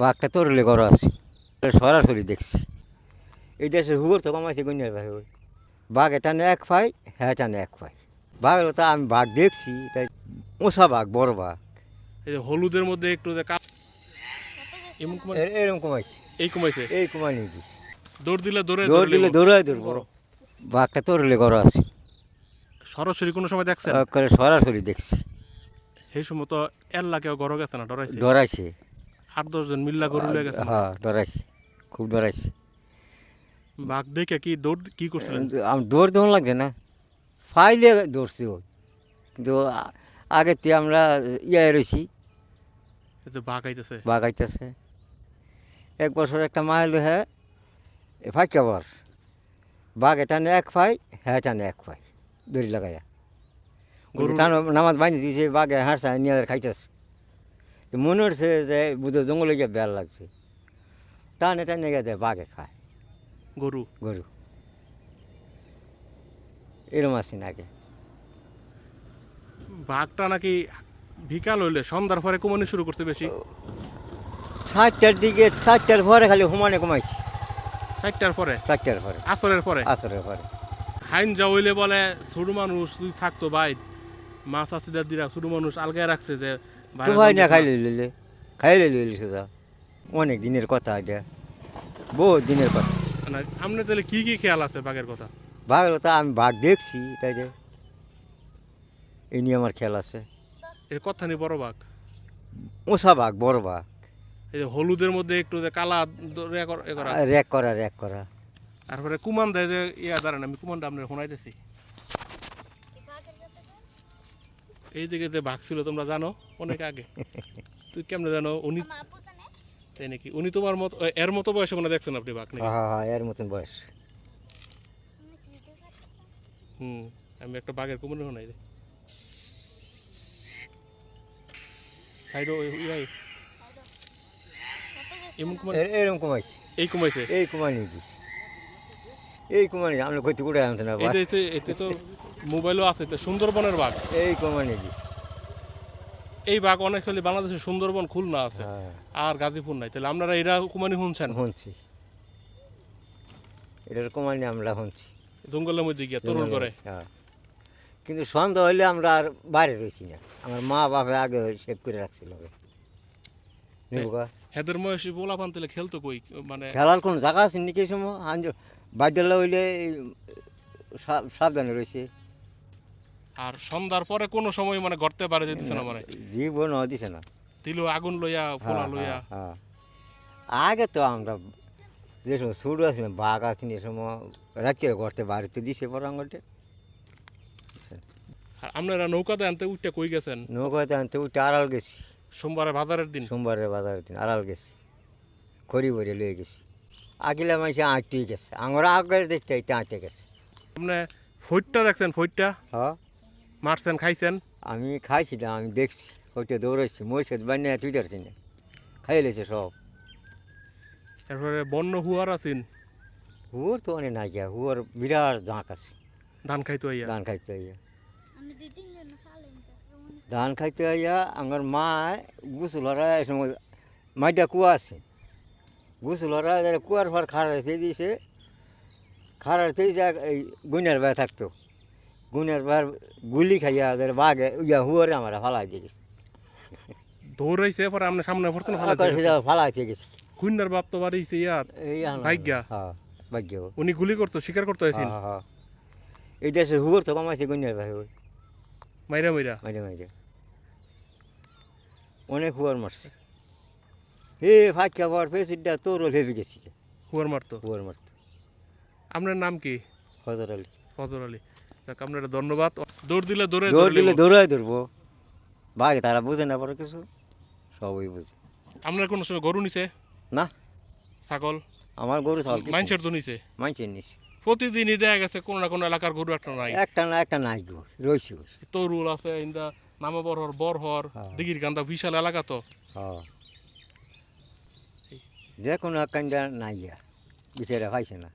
বাঘটা তরলে ঘর আছে। সরাসরি দেখছি। এই দেশে হুবর তো কমাইছে গুনিয়ার ভাই ওই। বাঘ টানে এক পাই হ্যাঁ টানে এক পাই বাঘ তো আমি বাঘ দেখছি তাই উষা বাঘ বড় বাঘ। এই যে হলুদের মধ্যে একটু যে কাপ এমন কমাই এরকম কমাইছে। এই কমাইছে? এই কমাই নিয়ে দিছি। দৌড় দিলে দৌড়ে দৌড় দিলে দৌড়াই ধরবো বাঘটা তরলে ঘর আছে। সরাসরি কোনো সময় দেখছেন? করে সরাসরি দেখছি। সেই সময় তো এল্লা কেউ গরো গেছে না ডরাইছে? ডরাইছে। আট দশ জন মিল্লা গরু লয়ে গেছে হ্যাঁ ডরাইছে। খুব ডরাইছে। বাঘ দেখে কি দৌড় কি করছিলেন? আমি দৌড় দৌড় লাগছে না। ফাইলে দৌড়ছি ও। কিন্তু আ- আগের থেকে আমরা ইয়ে রয়েছি এই যে বাঘ আইতেছে। এক বছর একটা মাইল হ্যাঁ ফাইক আবার বাঘ টানে এক ফাই হ্যাঁ টানে এক ফাই। দড়ি লাগাইয়া। নামাজ বাঁধি দিয়েছে বাঘে হাঁটছে নিয়ে খাইতেছে। তো মনে হচ্ছে যে বুধ জঙ্গলে গিয়ে বেল লাগছে। টানে টানে গেছে বাঘে খায়। গরু? গরু। এরম আসি নাকি? বাঘটা নাকি বিকাল হইলে সন্ধ্যার পরে কমানি শুরু করতে বেশি। চারটার দিকে চারটার পরে খালি হুমানে কমাইছি চারটার পরে? চারটার পরে। আসরের পরে? আসরের পরে। হাইন যা হইলে বলে ছোট মানুষ তুই থাকতো ভাই মাছ আছে দিরা ছোট মানুষ আলগায় রাখছে যে তো ভাই না খাইলে লিলে খাইলে লিলে সোজা অনেক দিনের কথা এটা। বহু দিনের কথা। না, আপনার তাহলে কি কি খেয়াল আছে বাঘের কথা? বাঘ তো আমি বাঘ দেখছি তাই যে। এই নিয়ে আমার খেয়াল আছে। এর কথা নেই বড় বাঘ। উষা বাঘ বড় বাঘ। এই যে হলুদের মধ্যে একটু যে কালা র্যাক করা র্যাক করা। তারপরে কুমান দেয় যে ইয়া দাঁড়ান আমি কুমানটা আপনার শোনাইতেছি। এই দিকে যে বাঘ ছিল তোমরা জানো অনেক আগে। তুই কেমনে জানো উনি তাই নাকি? উনি তোমার মত এর মতো বয়সে মনে দেখছেন আপনি বাঘ নাকি? হ্যাঁ হ্যাঁ হ্যাঁ এর মতন বয়স। হুম আমি একটা বাঘের কুমনে শোনাই রে সাইড ইয়াই এমন কুমান এ- এরম কমাইছি। এই কমাইছে? এই কমাই নিয়ে দিছি। এই কমাই আমরা কইতে উড়ে আনতে না এই এতে তো মোবাইলও আছে তো সুন্দরবনের বাঘ? এই কমাই নিয়ে এই বাঘ অনেক খালি বাংলাদেশের সুন্দরবন খুলনা আছে হ্যাঁ। আর গাজীপুর নাই। তাহলে আপনারা এরা কুমানি শুনছেন শুনছি এটার কুমানি আমরা শুনছি জঙ্গলের মধ্যে গিয়া তরুণ করে? হ্যাঁ। কিন্তু সন্ধ্যা হইলে আমরা আর বাইরে রয়েছি না। আমার মা বাপে আগে সেভ করে রাখছিল। হেদের ময়সী বোলা পান তাহলে খেলতো কই? মানে খেলার কোন জায়গা আছে নাকি সময়? বাড়িটা হইলে সাবধানে রয়েছে। আর সন্ধ্যার পরে কোনো সময় মানে গড়তে পারে যেতেছে না মানে? জীবন দিছে না। দিল আগুন লইয়া পোলা হ্যাঁ, লইয়া। হ্যাঁ, হ্যাঁ। আগে তো আমরা যে সময় শুরু আসলে বাঘ আসেনি এ সময় রাত্রে ঘরতে বাড়িতে দিছে পর আঙুলটে। আর আপনারা নৌকাতে আনতে উঠতে কই গেছেন? নৌকাতে আনতে উঠে আড়াল গেছি। সোমবারে বাজারের দিন? সোমবারের বাজারের দিন আড়াল গেছি। খড়ি ভরে লয়ে গেছি। আগিলা মানুষ আঁটতে গেছে। আমরা আগে দেখতে আইতে আঁটে গেছে। আপনি ফইটটা দেখছেন ফইটটা হ্যাঁ। মারছেন খাইছেন? আমি খাইছি না আমি দেখছি ওইটা দৌড়াচ্ছি মহিষের বানিয়ে তুই পারছি না খাই লেছে সব। এরপরে বন্য হুয়ার আছেন? হুয়ার তো অনেক নাই গিয়া হুয়ার বিরাট জাঁক আছে। ধান খাইতো আইয়া? ধান খাইতে আইয়া। ধান খাইতে আইয়া আমার মা গুসল হরা এই সময় মাইটা কুয়া আছে। গুসল হরা কুয়ার ফার খাড়া থেকে দিয়েছে খাড়া থেকে যা এই গুনের বেড়া থাকতো। গুনের বার গুলি খাইয়া ওদের বাঘে ইয়া হুয়ারে আমার ফালাই দিয়ে গেছে। দৌড়াইছে পরে আপনি সামনে পড়ছেন ফালাই দিয়ে গেছে। খুন্নার বাপ তো বাড়িছে ইয়া ভাগ্যা? হ্যাঁ ভাগ্য। উনি গুলি করতো শিকার করতে হয়েছেন হ্যাঁ, হ্যাঁ। এই দেশে হুবর তো কমাইছে গুনের ভাই মাইরা মাইরা। মাঝে মাঝে অনেক হুয়ার মারছে। হে ফাঁকা পর পেসিটা তোর ভেবে গেছি। হুয়ার মারতো? হুয়ার মারতো। আপনার নাম কি? হজর আলী। ফজর আলী। যাক আপনার ধন্যবাদ। দৌড় দিলে দৌড়ে দৌড় দিলে দৌড়াই ধরবো। বাঘ তারা বুঝে না পরে কিছু। সবই বুঝে। আপনার কোনো সময় গরু নিছে? না। ছাগল? আমার গরু ছাগল মানুষের তো নিছে। মাইনছেন নিছি। প্রতিদিনই দেখা গেছে কোনো না কোনো এলাকার গরু একটা নাই। একটা না একটা নাই রয়েছে তরুল আছে ইন্দা নামা বরহর বরহর হ্যাঁ। দিঘির গান্দা বিশাল এলাকা তো। হ্যাঁ। যে কোনো একখানটা নাই বিচারে পাইছে না।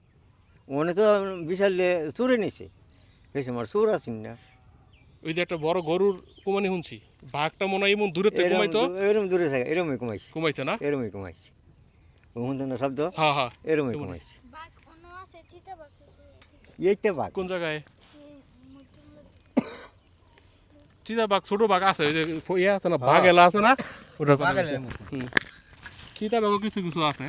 মনে তো বিশাল চুরে নিছে। সময় আসেন না। ওই যে একটা বড় গরুর কুমানি শুনছি। বাঘটা মনে হয় এমন দূরে থেকে এরম কুমাইতো এরম দূরে থাকে এরমই কমাইছে কুমাইছে না? এরমই কমাইছে হুন্দন শব্দ? হ্যাঁ হ্যাঁ। কমাইছে বাঘ বাঘ বাঘ। কোন জায়গায়? চিতা বাঘ ছোট বাঘ আছে ওই যে ইয়ে আছে না বাঘ এলা আছে না? ওটা হুম। চিতা বাঘও কিছু কিছু আছে।